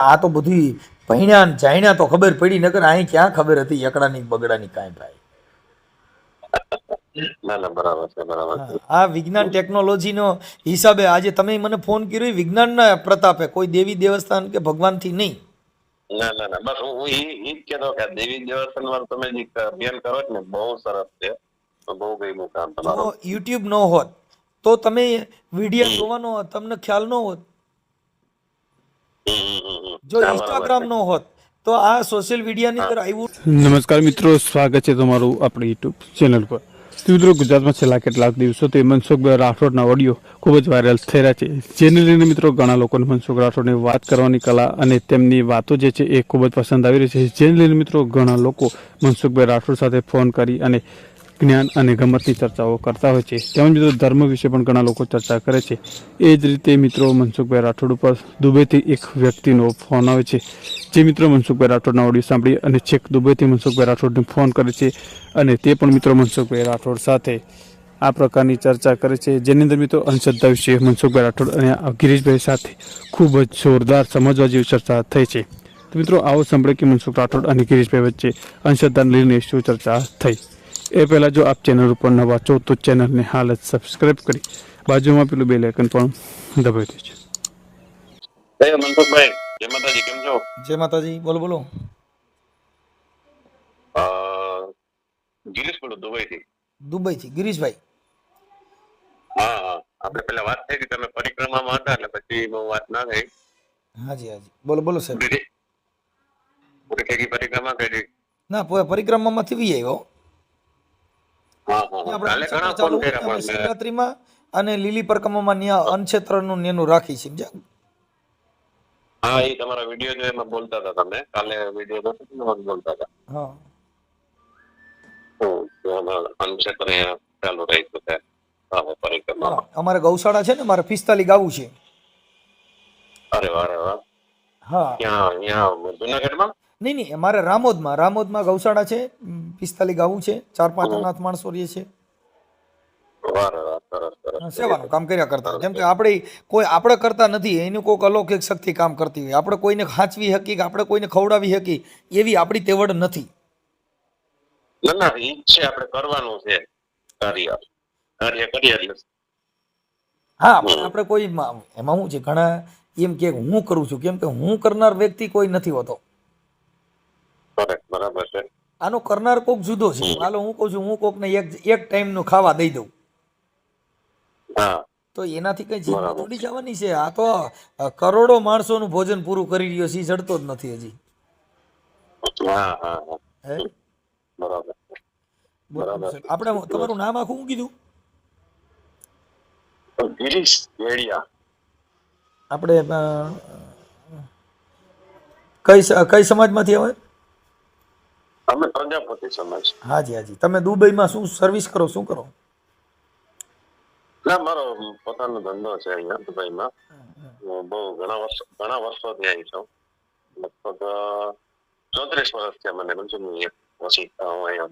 આ તો બધી ભણ્યા ને જાણ્યા તો ખબર પડી નકર અહીં ક્યાં ખબર હતી એકડાની બગડાની કાંઈ ભાઈ? આ વિજ્ઞાન ટેકનોલોજીનો હિસાબે આજે તમે મને ફોન કર્યો વિજ્ઞાન વિજ્ઞાનના પ્રતાપે કોઈ દેવી દેવસ્થાન કે ભગવાનથી નહીં? ના ના ના બસ હું ઈ જ કહેતો કે દેવી દેવસ્થાન વાળું તમે જે અભિયાન કરો છો ને બહુ સરસ છે બહુ ગમ્યું કામ તમારું. યુટ્યુબ ન હોત તો તમે વીડિયો જોવાનો તમને ખ્યાલ ન હોત. જો ઇન્સ્ટાગ્રામ નો હોત તો આ સોશિયલ મીડિયાની અંદર આવ્યું નમસ્કાર મિત્રો સ્વાગત છે તમારું આપણી યુટ્યુબ ચેનલ પર. મિત્રો ગુજરાતમાં છેલ્લા કેટલાક દિવસોથી મનસુખભાઈ રાઠોડના ઓડિયો ખૂબ જ વાયરલ થઈ રહ્યા છે. જેને લઈને મિત્રો ઘણા લોકોને મનસુખ રાઠોડની વાત કરવાની કલા અને તેમની વાતો જે છે એ ખૂબ જ પસંદ આવી રહી છે. જેને લઈને મિત્રો ઘણા લોકો મનસુખભાઈ રાઠોડ સાથે ફોન કરી અને જ્ઞાન અને ગમતની ચર્ચાઓ કરતા હોય છે. તેમજ મિત્રો ધર્મ વિશે પણ ઘણા લોકો ચર્ચા કરે છે. એ જ રીતે મિત્રો મનસુખભાઈ રાઠોડ ઉપર દુબઈથી એક વ્યક્તિનો ફોન આવે છે. જે મિત્રો મનસુખભાઈ રાઠોડના ઓડિયો સાંભળી અને છેક દુબઈથી મનસુખભાઈ રાઠોડને ફોન કરે છે અને તે પણ મિત્રો મનસુખભાઈ રાઠોડ સાથે આ પ્રકારની ચર્ચા કરે છે. જેની અંદર મિત્રો અંધશ્રદ્ધા વિશે મનસુખભાઈ રાઠોડ અને ગિરીશભાઈ સાથે ખૂબ જ જોરદાર સમજવા જેવી ચર્ચા થઈ છે. તો મિત્રો આવો સાંભળે કે મનસુખ રાઠોડ અને ગિરીશભાઈ વચ્ચે અંધશ્રદ્ધાને લઈને શું ચર્ચા થઈ. એ પહેલાં જો આપ ચેનલ ઉપર નવા છો તો ચેનલને હાલ જ સબસ્ક્રાઇબ કરી બાજુમાં પેલું બે લેકન પણ દબાવી દેજો. મનસુખભાઈ. જય માતાજી કેમ છો? જય માતાજી બોલો બોલો. ગિરીશ બોલું દુબઈથી. દુબઈથી ગિરીશભાઈ. હા હા. આપણે પેલા વાત થઈ હતી તમે પરિક્રમામાં હતા એટલે પછી વાત ના થઈ. હાજી હાજી. બોલો બોલો સાહેબ. પૂરી થઈ ગઈ પરિક્રમા કરી? ના પરિક્રમામાંથી વી આવ્યો હા હા હા. આપણે કાલે ઘણા ચાલુ ફોન કર્યા અમે પણ મેં- શિવરાત્રીમાં અને લીલી પરકમામાં ન્યા અનક્ષેત્રનું નેનું રાખી છે સમજ્યા? હા એ તમારા વીડિયો જો એમાં બોલતા હતા તમે. કાલે વીડિયો જોતો બોલતા હતા. હા. અનક્ષેત્ર ચાલુ રાખ્યું છે અમારે ગૌશાળા છે ને મારે પિસ્તાલી ગાવું છે. અરે વાહ વાહ. હા. ત્યાં અહીંયા જુનાગઢમાં? નહીં નહીં મારે રામોદમાં રામોદમાં ગૌશાળા છે પિસ્તાલી ગાવું છે ચાર પાંચ અનાથ માણસો રહે છે. હા, સેવાનું કામ કર્યા કરતા. કેમ કે આપણે કોઈ આપણે કરતા નથી એનું કોઈક અલૌકિક શક્તિ કામ કરતી હોય. આપણે કોઈને ખાંચવી હકી કે આપણે કોઈને ખવડાવી હકી એવી આપણી તેવડ નથી. ના ના છે આપણે કરવાનું છે કાર્ય. કાર્ય કરીએ એટલે. હા પણ આપણે કોઈ એમાં શું છે ઘણા એમ કે હું કરું છું કેમ કે હું કરનાર વ્યક્તિ કોઈ નથી હોતો. બરાબર છે? આનો કરનાર કોક જુદો છે. હાલો હું કહું છું હું કોકને એક એક ટાઈમનું ખાવા દઈ દઉં. હા. તો એનાથી કઈ જીવન તોડી જવાની છે. આ તો કરોડો માણસોનું ભોજન પૂરું કરી રહ્યો છે. જડતો જ નથી હજી. હા હા હા. હે? બરાબર. આપણે તમારું નામ આખું શું કીધું? ગિરીશ ભેડિયા આપણે કઈ કઈ સમાજમાંથી આવે? અમે પ્રજાપતિ સમાજ હાજી હાજી. તમે દુબઈમાં શું સર્વિસ કરો શું કરો? ના મારો પોતાનો ધંધો છે અહીંયા દુબઈમાં. બહુ ઘણા વર્ષ ઘણા વર્ષોથી અહીં છું. લગભગ ચોત્રીસ વર્ષ થયા મને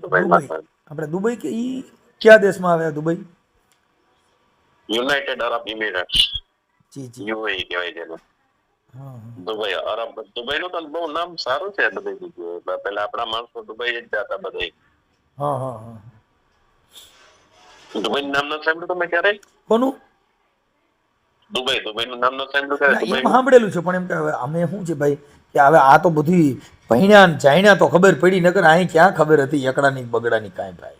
દુબઈમાં દુબઈ? આપણે દુબઈ કે ઈ કયા દેશમાં આવ્યા દુબઈ? United Arab Emirates. જી જી. યુએઈ કહેવાય છે. દુબઈ અરબ દુબઈ નું તો બહુ નામ સારું છે બધી જગ્યાએ. પેલા આપણા માણસો દુબઈ જ જતા બધા દુબઈ નું નામ ન સાંભળ્યું તમે ક્યારે કોનું? દુબઈ દુબઈ નું નામ ન સાંભળ્યું સાંભળેલું છે પણ એમ કે હવે અમે શું છે ભાઈ? કે હવે આ તો બધી ભણ્યા જાણ્યા તો ખબર પડી નકર અહીં ક્યાં ખબર હતી એકડાની બગડાની કાંઈ ભાઈ?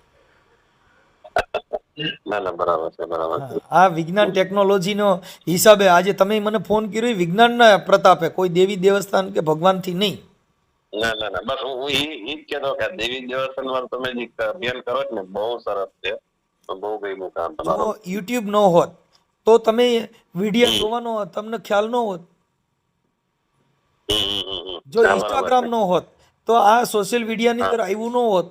ના ના બરાબર છે બરાબર છે. આ વિજ્ઞાન ટેકનોલોજીનો હિસાબે આજે તમે મને ફોન કર્યો વિજ્ઞાનના પ્રતાપે કોઈ દેવી દેવસ્થાન કે ભગવાનથી નહીં? ના ના ના બસ હું હું ઈ ઈ જ કહેતો કે દેવી દેવસ્થાન વાળું તમે જે અભિયાન કરો છો ને બહુ સરસ છે. બહુ ગમ્યું કામ તમારું. યુટ્યુબ ન હોત તો તમે વીડિયો જોવાનો હોત તમને ખ્યાલ ન હોત. જો ઇન્સ્ટાગ્રામ. ન હોત તો આ સોશિયલ મીડિયાની અંદર આવ્યું ન હોત.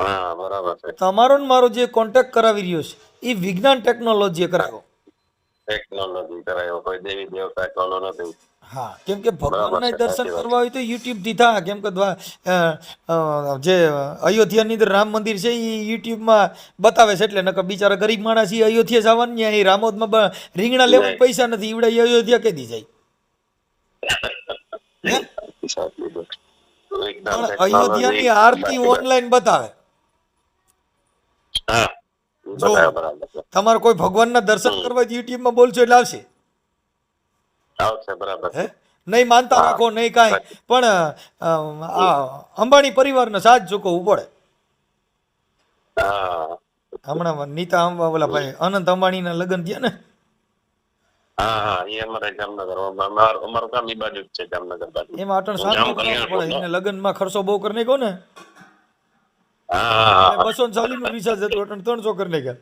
હા બરાબર છે. તમારો ને મારો જે કોન્ટેક્ટ કરાવી રહ્યો છે એ વિજ્ઞાન ટેકનોલોજીએ કરાવ્યો ટેકનોલોજી કરાયો કોઈ દેવી દેવતા કોલો નથી. હા કેમ કે ભગવાનના દર્શન કરવા હોય તો યુટ્યુબ થાય કેમ કે જે અયોધ્યાની અંદર રામ મંદિર છે એ યુટ્યુબમાં બતાવે છે એટલે નકર બિચારા ગરીબ માણસ એ અયોધ્યા જવાની અહીં રામોદમાં રીંગણા લેવા પૈસા નથી ઈવડે અયોધ્યા કેદી જાય. હે? સાચી લીધું. એકદમ પણ technology અયોધ્યાની આરતી ઓનલાઈન બતાવે. હા. તમારે કોઈ ભગવાનના દર્શન કરવા યુટ્યુબમાં બોલશો એટલે આવશે. આવશે બરાબર. હે? નહીં માનતા રાખો નહીં કાંઈ. પણ આ અંબાણી પરિવારનો સાથ ચૂકવવું પડે. હા. હમણાં નીતા અંબા ઓલા ભાઈ અનંત અંબાણીના લગ્ન થયા ને. હા હા એ અમારે જામનગર અમારું ઈ બાજુ છે જામનગર બાજુ. એમાં અટણ જામ પડે એને લગ્નમાં ખર્ચો બહુ કરી નાખ્યો ને. હા એટલે બસો ને ચાલીસનું રિચાર્જ હતું અટણ ત્રણસો કરી નાખ્યા.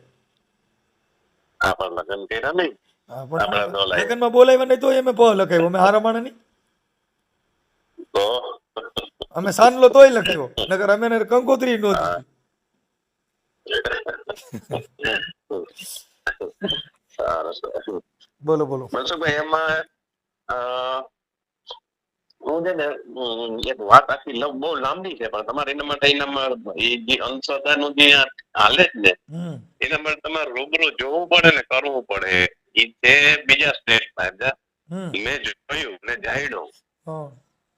આપણા લગ્ન કર્યા નહીં. હા, પણ આપણે તો લાય- લગ્નમાં બોલાવ્યા નહીં તો એમ પ લખાવ્યો. અમે હારા માણા નહીં. અમે સાનલો તોય લખાવ્યો. નકર અમે કંકોત્રી બોલો બોલો. મનસુખભાઈ એમાં હું છે ને એક વાત આખી લવ બહુ લાંબી છે પણ તમારે એના માટે એનામાં એ જે અંધશ્રદ્ધાનું જે હાલે જ ને એના માટે તમારે રૂબરૂ જોવું પડે ને કરવું પડે. એ તે બીજા સ્ટેટમાં મેં જોયું ને જાણ્યું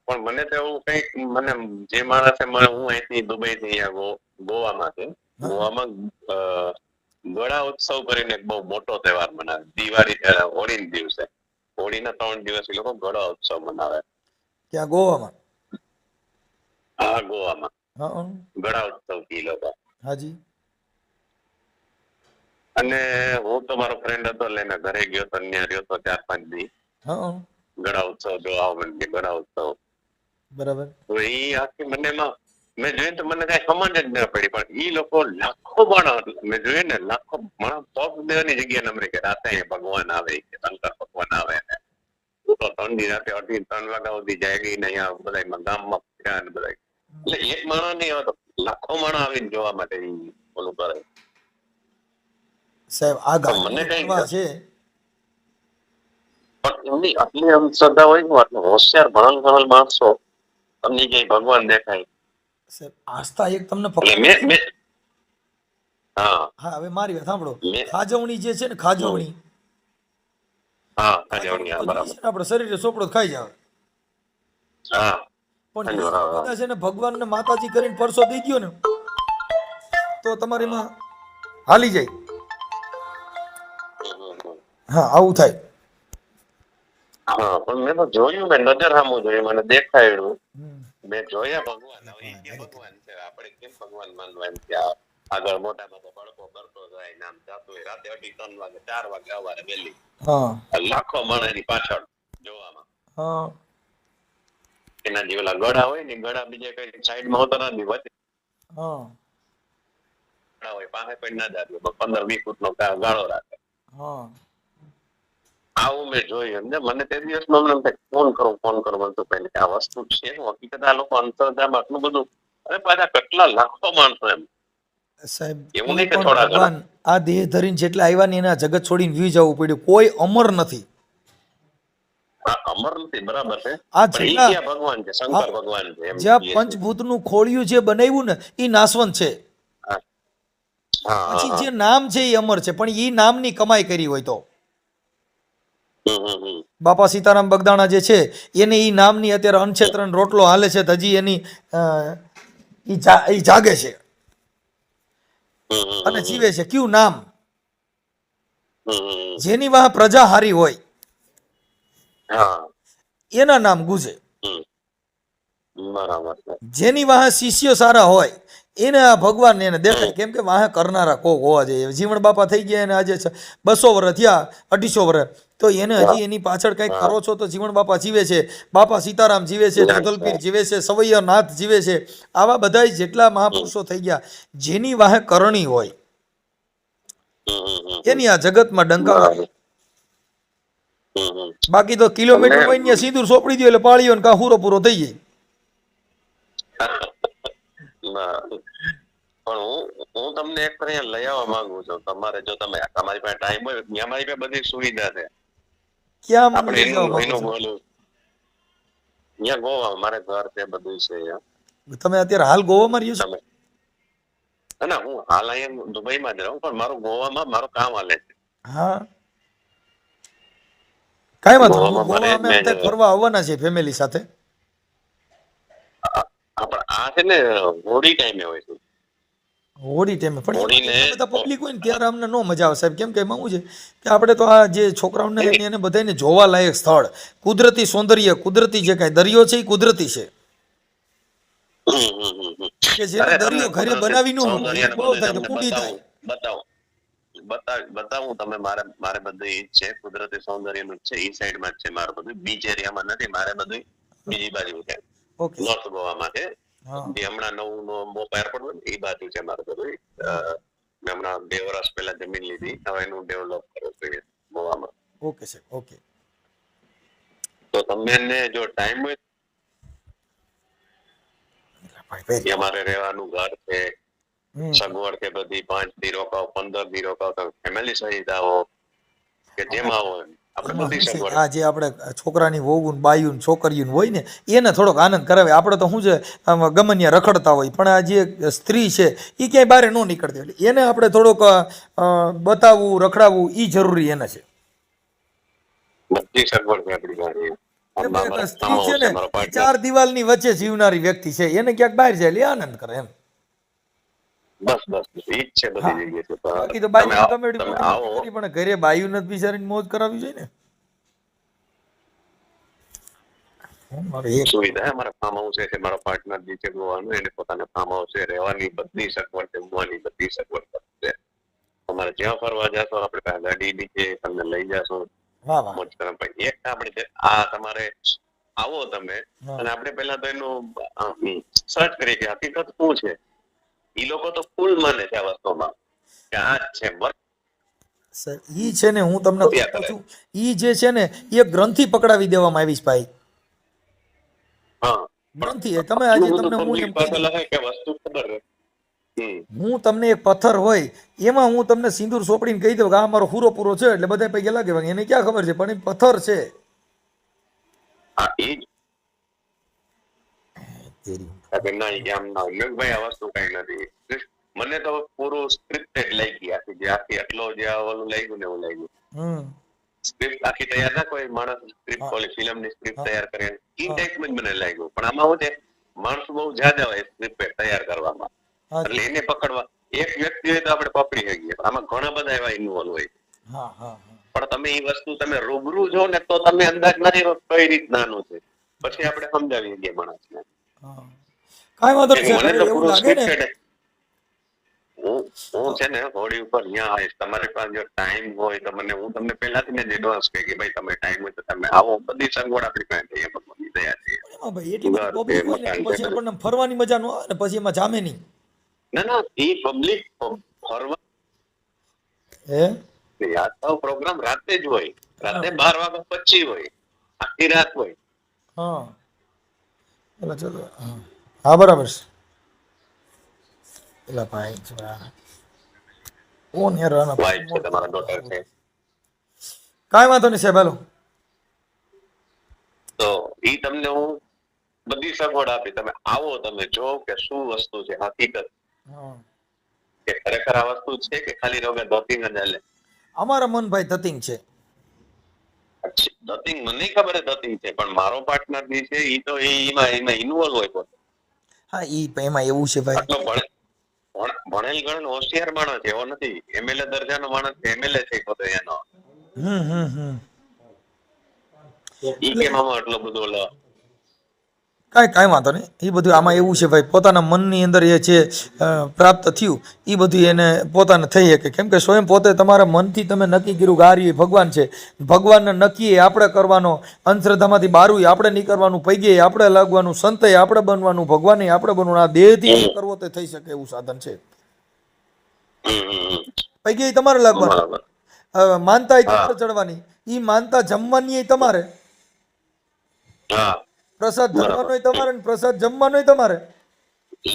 પણ મને તો એવું કંઈક મને જે માણસે મને હું અહીંથી દુબઈ થી અહીંયા ગોવામાં છે. ગોવામાં ગળા ઉત્સવ કરીને બહુ મોટો તહેવાર મનાવે. દિવાળી હોળી દિવસે. હોળીના ત્રણ દિવસ એ લોકો ગળા ઉત્સવ મનાવે. ક્યાં ગોવામાં? હા ગોવામાં. હા ગળા ઉત્સવ લોકો હાજી. અને હું તો મારો ફ્રેન્ડ હતો એટલે એના ઘરે ગયો તો ત્યાં રહ્યો તો ચાર પાંચ દી. હા ગળા ઉત્સવ જોવા મને ગળા ઉત્સવ. બરાબર. તો એ આખી મને મેં જોયું તો મને કઈ સમજ જ ના પડી પણ ઈ લોકો લાખો માણસ મેં જોયું ને લાખો માણસ પગ દેવાની જગ્યા નમરી કે રાતે ભગવાન આવે કે શંકર ભગવાન આવે. ને તો ત્રણ દી રાતે અઢી ત્રણ વાગ્યા સુધી જાય ને અહીંયા બધા ગામમાં ફર્યા ને બધા એટલે એક માણસ નહીં આવે લાખો માણસ આવીને જોવા માટે ઓલું કરે. સાહેબ આ પણ મને કઈ છે? પણ એમની આટલી અંધશ્રદ્ધા હોય ને આટલું હોશિયાર ભણલ ગણલ માણસો તમને કઈ ભગવાન દેખાય. સાહેબ આસ્થા એક તમને પકડ હા. હા હવે મારી વાત સાંભળો. ખાજવણી જે છે ને ખાજવણી. હા આપણે શરીરે સોપડો ખાઈ જાવ હા. પણ માતાજી કરીને પરસો દઈ ગયો ને તો હાલી જાય. હા આવું થાય. હા પણ મેં તો જોયું મેં નજર સામું જોયું મને દેખાયું મેં જોયા ભગવાન ભગવાન છે આપણે કેમ ભગવાન માનવા એમ આ આગળ મોટા મોટો બળકો કરતો જાય નામ જાતો હોય. રાતે અઢી ત્રણ વાગે ચાર વાગે અવારે વેલી હા. લાખો માણસ એની પાછળ જોવામાં. હા. એના જે ઓલા ગળા હોય ને ગળા બીજે કઈ સાઈડમાં હોતા નથી વચ્ચે. હા. ગળા હોય પાસે પણ ના જાતું પંદર વીસ ફૂટ નો ગાળો રાખે. આવું મેં જોયું એમને મને તે દિવસ એમ ફોન કરું ફોન કરો મને તો પહેલે આ વસ્તુ છે હકીકત આ લોકો અંતરધામ આટલું બધું. અરે પાછા કેટલા લાખો માણસો એમ. સાહેબ એવું નહીં કે થોડા ભગવાન આ દેહ ધરીને જેટલા આવ્યા ને એના જગત છોડીને વી જવું પડ્યું. કોઈ અમર નથી. અમર નથી બરાબર છે. આ જેટલા- ભગવાન છે? શંકર ભગવાન છે જ્યાં પંચભૂતનું ખોળિયું જે બનાવ્યું ને એ નાશવંત છે. હા. હા, પછી જે નામ છે એ અમર છે પણ એ નામની કમાઈ કરી હોય તો. બાપા સીતારામ બગદાણા જે છે એને એ નામની અત્યારે અનક્ષેત્રન રોટલો હાલે છે હજી એની ઈ ઈ જાગે છે. અને જીવે છે. કયું નામ. જેની વાહ પ્રજા હારી હોય. એના નામ ગુજે. જેની વાહ શિષ્યો સારા હોય એને આ ભગવાન એને દેખાય. કેમ કે વાહે કરનારા કોક હોવા જોઈએ. જીવણ બાપા થઈ ગયા એને આજે બસો વર્ષ થયા અઢીસો વર્ષ તો એને હજી એની પાછળ કંઈક કરો છો તો જીવણ બાપા જીવે છે. બાપા સીતારામ જીવે છે જગલપીર જીવે છે સવૈયાનાથ જીવે છે. આવા બધા જેટલા મહાપુરુષો થઈ ગયા જેની વાહે કરણી હોય. એની આ જગતમાં ડંકા વાગે. હમ, હમ. બાકી તો કિલોમીટર હોય સીધું સોપડી દો એટલે પાળીઓ ને કાહુરો પૂરો થઈ જાય. પણ હું હું તમને એક લઈ આવવા માંગુ છું. તમારે જો તમે તમારી પાસે ટાઈમ હોય ત્યાં મારી પાસે બધી સુવિધા છે. ક્યાં આપણે જવા એનું એનું બોલું. અહીંયા ગોવા મારે ઘર તે બધું છે તમે અત્યારે હાલ ગોવામાં રહ્યો છો? તમે ના, ના હું હાલ અહીંયા દુબઈમાં જ રહું પણ મારું ગોવામાં મારું કામ હાલે છે. હા. કઈ વાંધો ગોવા અમે અત્યારે ફરવા આવવાના છે ફેમિલી સાથે. આ આ છે ને હોળી ટાઈમે હોય છે. હોળી ટાઈમે પણ બધા પબ્લિક હોય ને ત્યારે અમને ન મજા આવે. સાહેબ કેમ કે એમાં શું છે કે આપણે તો આ જે છોકરાઓને એને- બધાને જોવા લાયક સ્થળ. કુદરતી સૌંદર્ય કુદરતી જે કાંઈ દરિયો છે એ કુદરતી છે. કે જે દરિયો ઘરે બનાવી ન બહુ થાય કુડી થાય. બતાવો બતાવું. તમે મારે મારે બધું એ છે. કુદરતી સૌંદર્યનું છે. એ સાઈડમાં જ છે મારે બધું. બીચ એરિયામાં નથી. મારે બધું બીજી બાજુ છે. ઓકે નોર્થ ગોવામાં છે. જે હમણાં નવું બન્યું ને, ઈ બાજુ છે મારે બધું મેં હમણાં બે વર્ષ પહેલા જમીન લીધી હવે એનું ડેવલપ કરું છું ગોવામાં ઓકે સર ઓકે. તો તમને જો ટાઈમ હોય અમારે રહેવાનું ઘર છે. સગવડ છે બધી પાંચ દી રોકાવ પંદર દી રોકાવ તમે ફેમિલી સહિત આવો કે જેમ આવો એમ. આ જે આપણે છોકરાની વહુન બાયું છોકરીયું હોય ને એને થોડોક આનંદ કરાવે. આપણે તો શું છે ગમન્ય રખડતા હોય પણ આ જે સ્ત્રી છે એ ક્યાંય બહાર ન નીકળતી એટલે એને આપણે થોડોક બતાવવું રખડાવવું એ જરૂરી એને છે. સ્ત્રી છે ને ચાર દિવાલની વચ્ચે જીવનારી વ્યક્તિ છે. એને ક્યાંક બહાર જાય એટલે આનંદ કરે એમ. બસ બસ ઈ જ છે બધી જગ્યાએ છે. બાકી તો બાઈ ગમે એટલી તમે આવો. પણ ઘરે બાયુ નથી બિચારીને મોજ કરાવી જોઈએ ને? મારે સુવિધા અમારા ફાર્મ હાઉસ છે મારો પાર્ટનર જે છે ગોવાનું એને પોતાના ફાર્મ હાઉસ છે રહેવાની બધી સગવડ છે ઊંઘવાની બધી સગવડ છે. તમારે જ્યાં ફરવા જાશો આપણે પાસે ગાડી બી છે તમને લઈ જાશો. વાહ વાહ. મોજ કરવા એક આપણે આ તમારે આવો તમે અને આપણે પહેલા તો એનું સર્ચ કરીએ કે હકીકત શું છે? ઈ લોકો તો ફૂલ માને છે આ વસ્તુમાં. કે આ છે સર ઈ છે ને હું તમને છું ઈ જે છે ને એ ગ્રંથિ પકડાવી દેવામાં આવી છે ભાઈ. હા. ગ્રંથિ એ તમે આજે તમને હું એમ. કે વસ્તુ ખબર હું તમને એક પથ્થર હોય એમાં હું તમને સિંદૂર સોપડીને કહી દઉં કે આ મારો પૂરો પૂરો છે એટલે બધા પૈકી લાગે એને ક્યાં ખબર છે? પણ એ પથ્થર છે. હા એ જ. કે ના ઈ આમ ના મેં ભાઈ આ વસ્તુ કઈ નથી. મને તો પૂરું સ્ક્રિપ્ટેડ લાગી આખી જે આખી આટલો જે ઓલું લાગ્યું ને એવું લાગ્યું. સ્ક્રિપ્ટ આખી તૈયાર ના કોઈ માણસ સ્ક્રિપ્ટ ઓલી ફિલ્મની સ્ક્રિપ્ટ તૈયાર કરે. ઈ ટાઈપ જ મને લાગ્યું. પણ આમાં હું છે માણસ બહુ જ્યાદા હોય સ્ક્રિપ્ટ તૈયાર કરવામાં. એટલે એને પકડવા. એક વ્યક્તિ હોય તો આપણે પકડી શકીએ આમાં ઘણા બધા એવા ઇન્વોલ્વ હોય. પણ તમે એ વસ્તુ તમે રૂબરૂ જો ને તો તમે અંદાજ નથી કઈ રીતનાનું છે. પછી આપણે સમજાવી દઈએ માણસને. કાંઈ વાંધો નહીં એવું લાગે ને. હું છે ને હોળી ઉપર અહીંયા આવીશ. તમારી પાસે જો ટાઈમ હોય તો મને હું તમને પહેલાથી જ એડવાન્સ કહી કે ભાઈ તમે ટાઈમ હોય તો તમે આવો. બધી સગવડ આપણી પાસે છે ભગવાનની દયા છે. ભાઈ એટલી બધી પબ્લિક હોય પછી આપણને ફરવાની મજા ન આવે ને પછી એમાં જામે નહીં. ના ના એ પબ્લિક ફરવા હે? યાત્રાઓ પ્રોગ્રામ રાતે જ હોય. રાતે બાર વાગ્યા પછી હોય. આખી રાત હોય. હા. એટલે ચલો હા. હા બરાબર છે. એલા ભાઈ કોણ યાર આના ભાઈ છે તમારા ડોટર છે. કાઈ વાંધો નહીં સાહેબ હાલો. તો ઈ તમને હું બધી સગવડ આપી તમે આવો તમે જો કે શું વસ્તુ છે હકીકત. કે ખરેખર આ વસ્તુ છે કે ખાલી રોગે ધોતિંગ જ હાલે? અમારા મનભાઈ ધતિંગ છે. ધતિંગ મને ખબર ધતિંગ છે પણ મારો પાર્ટનર જે છે ઈ તો એમાં એમાં ઇન્વોલ્વ હોય હા ઈ એમાં એવું છે ભાઈ. ભણે ભણ- ભણેલ ગણેલ હોશિયાર માણસ એવો નથી. એમએલએ દરજાનો માણસ છે એમએલએ છે પોતે એનો. હમ હમ હમ. ઈ કેમ આમાં આટલો બધો કાંઈ કાંઈ વાંધો નહીં. એ બધું આમાં એવું છે ભાઈ પોતાના મનની અંદર એ જે પ્રાપ્ત થયું એ બધું એને પોતાને થઈ શકે. કેમ કે સ્વયં પોતે તમારા મનથી તમે નક્કી કર્યું કે આ રહી ભગવાન છે. ભગવાનને નક્કી આપણે કરવાનો અંધશ્રદ્ધામાંથી બારું આપણે નીકળવાનું પૈગે આપણે લાગવાનું સંતય આપણે બનવાનું ભગવાને આપણે બનવાનું આ દેહથી કરવો તે થઈ શકે એવું સાધન છે. પૈગે તમારે લાગવાનું. માનતા ચડવાની. એ માનતા જમવાની તમારે. હા. પ્રસાદ ધરવાનો તમારે ને પ્રસાદ જમવાનો તમારે?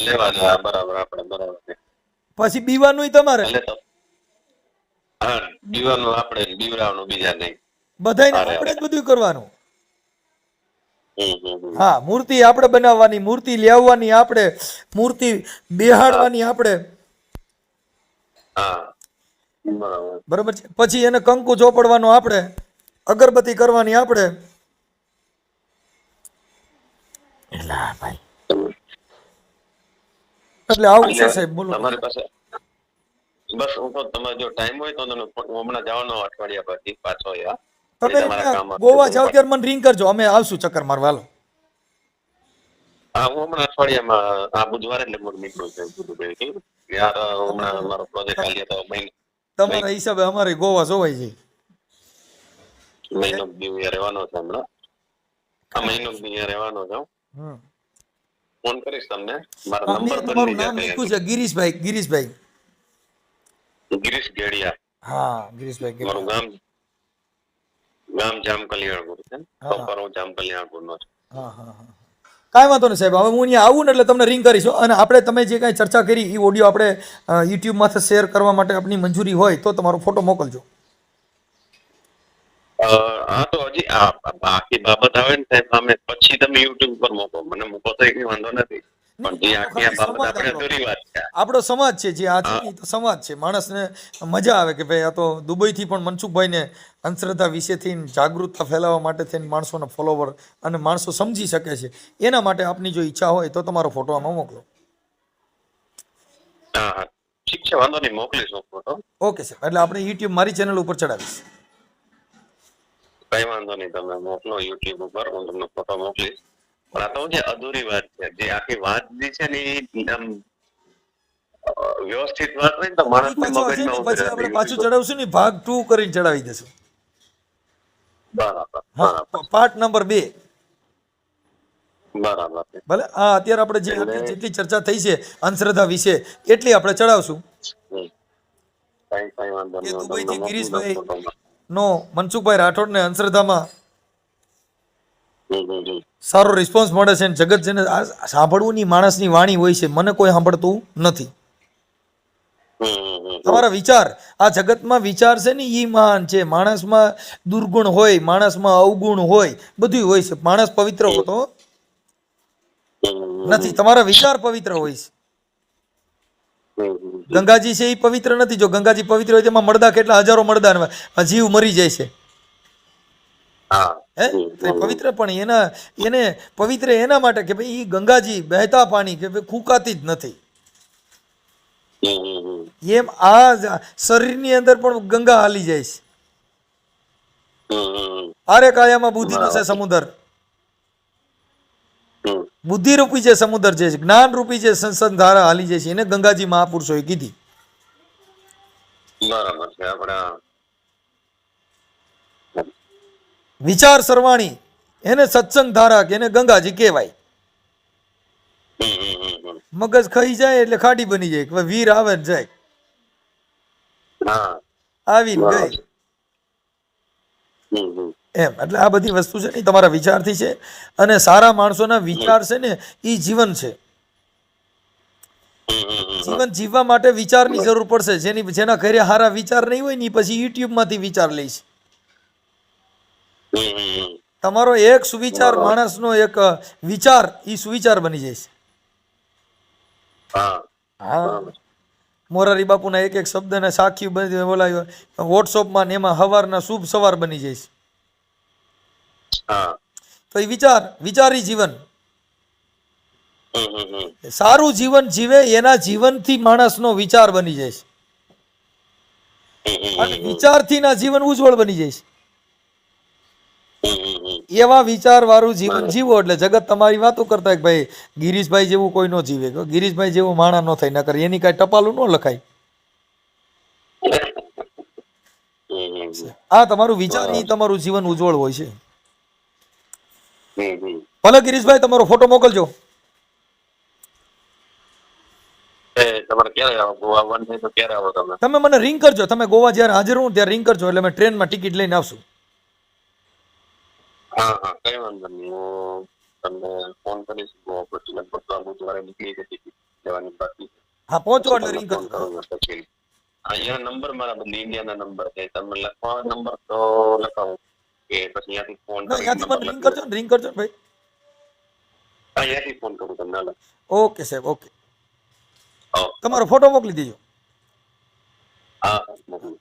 લેવાનું હા બરાબર આપણે બરાબર પછી બીવાનું તમારે? હા દીવાનું આપણે દીવડાવવાનું બીજા નહીં. બધાયને આપણે જ બધું કરવાનું? હમ, હમ, હમ. હા મૂર્તિ આપણે બનાવવાની મૂર્તિ લેવવાની આપણે મૂર્તિ બેહાડવાની આપણે. હા બરાબર. બરાબર છે? પછી એને કંકુ ચોપડવાનો આપણે અગરબત્તી કરવાની આપણે. એલા ભાઈ એટલે આવું છે સાહેબ બોલો. તમારી પાસે બસ હું તો તમારે જો ટાઈમ હોય તો હું હમણાં જવાનો અઠવાડિયા પછી પાછો યા તમે ગોવા જાવ ત્યારે મને રિંગ કરજો અમે આવશું ચક્કર મારવા હાલો. હા હું હમણાં અઠવાડિયામાં આ બુધવારે એટલે મોર નીકળું છું બુધવારે યાર હમણાં મારો પ્રોજેક્ટ આલ્યો તો મહિનો તમારા હિસાબે અમારે ગોવા જોવાય છે. મહિનો દી રહેવાનો છે હમણાં. આ મહિનો દી અહીંયા રહેવાનો છું. ફોન કરીશ તમને. મારો નંબર તમારું નામ લખ્યું છે ગિરીશભાઈ ગિરીશભાઈ. ગિરીશ ગેડિયા. હા ગિરીશભાઈ મારું ગામ ગામ જામ કલ્યાણપુર છે. હું. જામ કલ્યાણપુર નો છે. હા હા હા. કાંઈ વાંધો નહીં સાહેબ હવે હું અહીંયા આવું ને એટલે તમને રિંગ કરીશું. અને આપણે તમે જે કાંઈ ચર્ચા કરી એ ઓડિયો આપણે યુટ્યુબમાંથી શેર કરવા માટે આપની મંજૂરી હોય તો તમારો ફોટો મોકલજો. હા તો હજી આ બાબત આવે ને સાહેબ અમે પછી તમે યુટ્યુબ પર મૂકો. મને મૂકો તો એક વાંધો નથી. આપણે સમાજ છે જે આ સમાજ છે. માણસને મજા આવે કે ભાઈ આ તો દુબઈથી પણ મનસુખભાઈને અંધશ્રદ્ધા થઈને જાગૃતતા ફેલાવવા માટે થઈને માણસોના ફોલોવર અને માણસો સમજી શકે છે. એના માટે આપની જો ઈચ્છા હોય તો તમારો ફોટો આમાં મોકલો. ઠીક છે વાંધો નહીં મોકલીશ ઓકે સર એટલે આપણે યુટ્યુબ મારી ચેનલ ઉપર ચડાવીશ. કઈ વાંધો નહીં તમે મોકલો યુટ્યુબ ઉપર હું તમને ફોટો મોકલીશ. પણ આ તો જે અધૂરી વાત છે જે આખી વાત જે છે ને વ્યવસ્થિત વાત હોય તો માણસ પાછું પછી આપણે પાછું ચડાવશું ને ભાગ ટુ કરીને ચડાવી દેશું. બરાબર પાર્ટ નંબર બે. બરાબર. ભલે હા અત્યારે આપણે જે જેટલી ચર્ચા થઈ છે અંધશ્રદ્ધા વિશે એટલી આપણે ચડાવશું. કઈ કઈ વાંધો નહીં દુબઈથી ગિરીશભાઈ. નો મનસુખભાઈ રાઠોડને હમ. સારો રિસ્પોન્સ મળે છે જગત જેને સાંભળવુંની માણસની વાણી હોય છે મને કોઈ સાંભળતું નથી. તમારા વિચાર આ જગતમાં વિચાર છે ને એ મહાન છે માણસમાં દુર્ગુણ હોય માણસમાં અવગુણ હોય બધું હોય છે માણસ પવિત્ર હોતો નથી તમારા વિચાર પવિત્ર હોય છે. ગંગાજી છે એ પવિત્ર નથી. જો ગંગાજી પવિત્ર હોય તેમાં મળદા કેટલા? હજારો મળદા જીવ મરી જાય છે. હે. પવિત્ર પણ એના એને પવિત્ર એના માટે કે ભાઈ એ ગંગાજી બહેતા પાણી કે ભાઈ ખૂંકાતી જ નથી. એમ આ શરીરની અંદર પણ ગંગા હાલી જાય છે. આરે કાયામાં બુદ્ધિ છે સમુદર. બુદ્ધિ રૂપી જે સમુદ્ર છે જ્ઞાન રૂપી જે સંસદ ધારા હાલી જાય છે એને ગંગાજી મહાપુરુષોએ કીધી. બરાબર છે આપણા વિચાર સરવાણી એને સત્સંગ ધારા કે એને ગંગાજી કહેવાય. મગજ ખાઈ જાય એટલે ખાડી બની જાય કે વીર આવે ને જાય. હા. આવીને ગઈ. એમ. એટલે આ બધી વસ્તુ છે ને તમારા વિચારથી છે અને સારા માણસોના વિચાર છે ને એ જીવન છે. જીવન જીવવા માટે વિચારની જરૂર પડશે. જેની જેના ઘરે સારા વિચાર નહીં હોય ને પછી યુટ્યુબમાંથી વિચાર લઈશ. તમારો એક સુવિચાર માણસનો એક વિચાર એ સુવિચાર બની જાય છે. હા. મોરારી બાપુના એક એક શબ્દને સાખી બોલાવ્યો વોટ્સઅપમાં ને એમાં હવારના શુભ સવાર બની જાય છે. હા. તો એ વિચાર વિચારી જીવન. સારું જીવન જીવે એના જીવનથી માણસનો વિચાર બની જાય છે. અને વિચારથી ના જીવન ઉજ્જવળ બની જાય છે. એવા વિચાર વાળું જીવન જીવો એટલે જગત તમારી વાતો કરતા કે ભાઈ ગિરીશભાઈ જેવું કોઈ ન જીવે. ગિરીશભાઈ જેવું માણા ન થાય નકર એની કાંઈ ટપાલું ન લખાય. આ તમારું વિચાર તમારું જીવન ઉજ્જવળ હોય છે. ભલે ગિરીશભાઈ તમારો ફોટો મોકલજો. તમે? મને રિંગ કરજો. તમે ગોવા જ્યારે હાજર હું ત્યારે રિંગ કરજો એટલે મેં ટ્રેનમાં ટિકિટ લઈને આવશું. હા હા કઈ વાંધો નહીં. હું તમને ફોન કરીશ. ગોવા પછી લગભગ તો બુધવારે નીકળી જતી હતી જવાની બાકી હા પહોંચો એટલે રિંગ કરજો. અહીંયા નંબર મારા બધી ઇન્ડિયાના નંબર છે. તમે લખવા નંબર તો લખાવો. કે પછી અહીંયાથી ફોન ના મને રિંગ કરજો ને રિંગ કરજો ને ભાઈ. અહીંયાથી ફોન કરું તમને હાલો. ઓકે સાહેબ ઓકે. હા તમારો ફોટો મોકલી દેજો. હા મોકલું